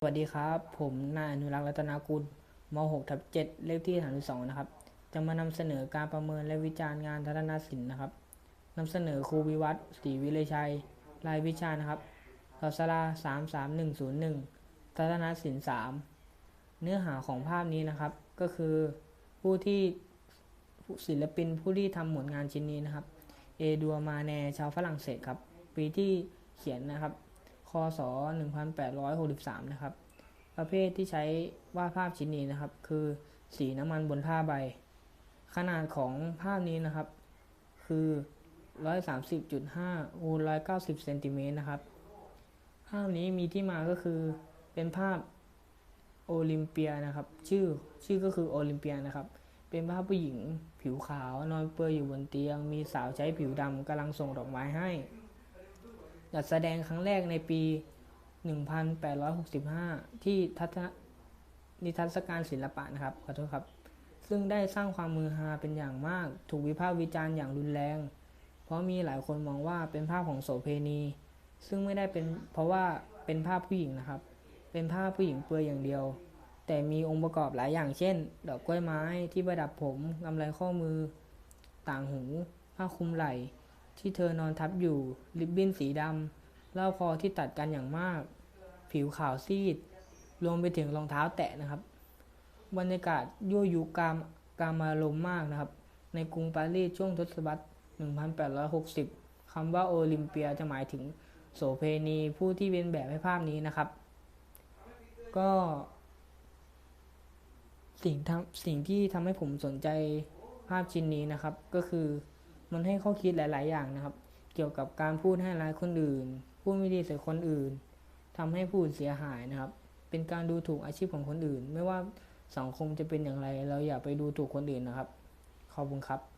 สวัสดีครับ ผมนายอนุรักษ์รัตนากุลม .6 ทับ7เลขที่32นะครับ จะมานำเสนอการประเมินและวิจารณ์งานทัศนศิลป์นะครับนำเสนอครูวิวัฒน์ศรีวิเลชัย รายวิชานะครับศาสรา33101ทัศนศิลป์3เนื้อหาของภาพนี้นะครับ ก็คือผู้ที่ศิลปินผู้ที่ทำผลงานชิ้นนี้นะครับ เอดัวมาแนชาวฝรั่งเศสครับ ปีที่เขียนนะครับ คศ 1863 นะครับ ประเภทที่ใช้วาดภาพชิ้นนี้นะครับ คือสีน้ำมันบนผ้าใบ ขนาดของภาพนี้นะครับ คือ 130.5คูณ190เซนติเมตรนะครับ ภาพนี้มีที่มาก็คือเป็นภาพโอลิมเปียนะครับ ชื่อชื่อก็คือโอลิมเปียนะครับ เป็นภาพผู้หญิงผิวขาวนอนเปลือยอยู่บนเตียง มีสาวใช้ผิวดำกำลังส่งดอกไม้ให้ จัดแสดงครั้งแรกในปี 1865 ที่ทัศนนิทรรศการศิลปะนะครับขอโทษครับ ซึ่งได้สร้างความมือฮาเป็นอย่างมาก ถูกวิพากษ์วิจารณ์อย่างรุนแรง เพราะมีหลายคนมองว่าเป็นภาพของโสเพณี ซึ่งไม่ได้เป็นเพราะว่าเป็นภาพผู้หญิงนะครับ เป็นภาพผู้หญิงเปลือยอย่างเดียว แต่มีองค์ประกอบหลายอย่างเช่น ดอกกล้วยไม้ที่ประดับผมกำไรข้อมือ ต่างหู ผ้าคลุมไหล่ ที่เธอนอนทับอยู่ ริบบิ้นสีดำเล่าคอที่ตัดกันอย่างมาก ผิวขาวซีด รวมไปถึงรองเท้าแตะนะครับ บรรยากาศยั่วยุกามกามารมมากนะครับ ในกรุงปารีสช่วงทศวรรษ 1860 คำว่าโอลิมเปียจะหมายถึงโสเพณีผู้ที่เป็นแบบให้ภาพนี้นะครับ ก็สิ่งทสิ่งที่ทำให้ผมสนใจภาพชิ้นนี้นะครับ ก็คือ มันให้ข้อคิดหลาย ๆ อย่างนะครับ เกี่ยวกับการพูดให้ร้ายคนอื่น พูดไม่ดีใส่คนอื่นทำให้ผู้อื่นเสียหายนะครับ เป็นการดูถูกอาชีพของคนอื่น ไม่ว่าสังคมจะเป็นอย่างไร เราอย่าไปดูถูกคนอื่นนะครับ ขอบคุณครับ